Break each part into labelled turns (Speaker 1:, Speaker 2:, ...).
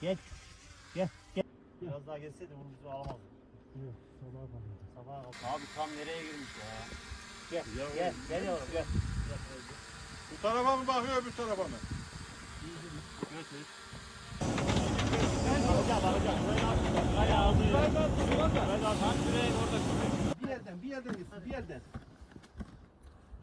Speaker 1: Gel. Gel. Gel. Biraz daha geçseydi bunu bizi alamazdı.
Speaker 2: Yok, sabaha kaldı.
Speaker 1: Sabaha kaldı. Abi tam nereye girmiş ya? Gel. Gel. Gel yavrum gel.
Speaker 3: Bu tarafa mı bakıyor öbür tarafa mı?
Speaker 1: Götür. Bakacağım bakacağım. Buraya al. Buraya aldı. Buraya al. Tam şuraya orada küme.
Speaker 4: Bir yerden, bir yerden gitsin, bir yerden.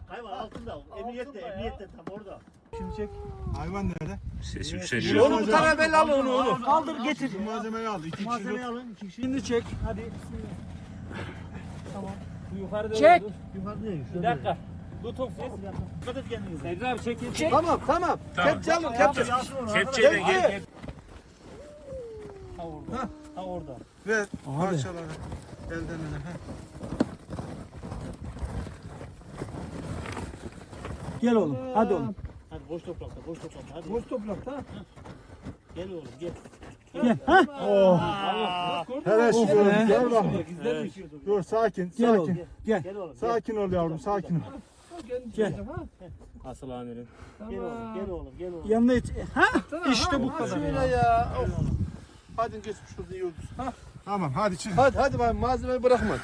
Speaker 1: Hayvan altında. Emniyette. Emniyette tam orada.
Speaker 2: Şimdi çek.
Speaker 3: Hayvan nerede?
Speaker 5: Ses yükseliyor.
Speaker 4: Oğlum bu tarafa belli al onu, onu.
Speaker 2: Kaldır getir.
Speaker 3: Şu malzemeyi al. İki kişi
Speaker 1: Malzemeyi alın. iki kişi.
Speaker 2: Şimdi çek. Hadi. Tamam.
Speaker 6: Bu yukarıda
Speaker 2: Çek.
Speaker 1: Yukarıda değil.
Speaker 6: Bir dakika. Top ses.
Speaker 1: Dikkat et kendinize.
Speaker 6: Seydi abi çekil. Çek.
Speaker 4: Tamam, tamam.
Speaker 5: Tamam.
Speaker 4: Kepçe alın, kepçe.
Speaker 5: Kepçeyle gel.
Speaker 1: Ha orada. Ha orada.
Speaker 3: Ver parçaları. Elden ele.
Speaker 2: Gel oğlum. Hadi oğlum.
Speaker 1: Hadi boş toprakta. Boş toprakta. Hadi.
Speaker 2: Boş toprakta.
Speaker 1: Gel oğlum gel.
Speaker 2: Gel. Ha?
Speaker 3: Hele şükür. Gel bak.
Speaker 1: Evet.
Speaker 3: Dur sakin.
Speaker 2: Gel
Speaker 3: Sakin.
Speaker 2: oğlum. Gel.
Speaker 1: Gel oğlum.
Speaker 3: Sakin ol yavrum. Sakin ol.
Speaker 2: Gel.
Speaker 6: Asıl amirim.
Speaker 1: Gel oğlum. Gel oğlum. Gel oğlum.
Speaker 2: Yanına it. Ha? İşte bu kadar.
Speaker 4: Şöyle
Speaker 2: ya.
Speaker 4: Of. Hadi geçmiş olsun, iyi oldu.
Speaker 3: Tamam hadi çık.
Speaker 4: Hadi, hadi bak malzemeyi bırakma.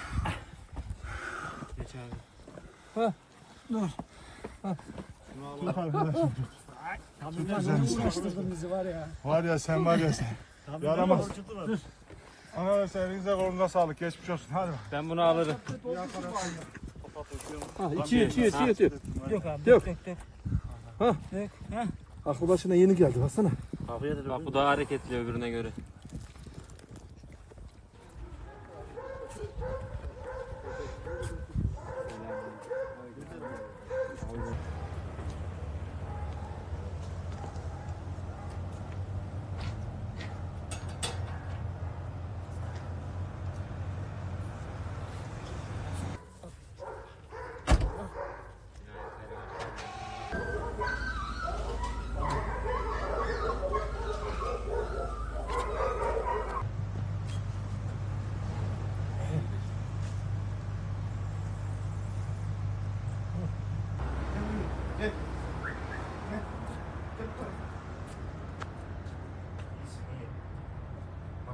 Speaker 2: Sıkıştırdın bizi var ya.
Speaker 3: Var ya sen var ya sen. Yaramaz. Arkadaşlar elinize kolunuza sağlık. Geçmiş olsun. Hadi bak.
Speaker 6: Ben bunu alırım.
Speaker 4: Ha, içiyor, içiyor, içiyor, içiyor.
Speaker 2: Yok abi.
Speaker 4: Yok. Ha.
Speaker 2: Ha.
Speaker 4: Aklı başına yeni geldi, baksana.
Speaker 6: Bak bu daha hareketli öbürüne göre.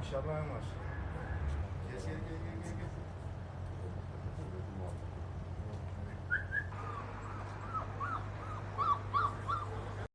Speaker 3: Maşallah var. Gel gel gel gel. gel.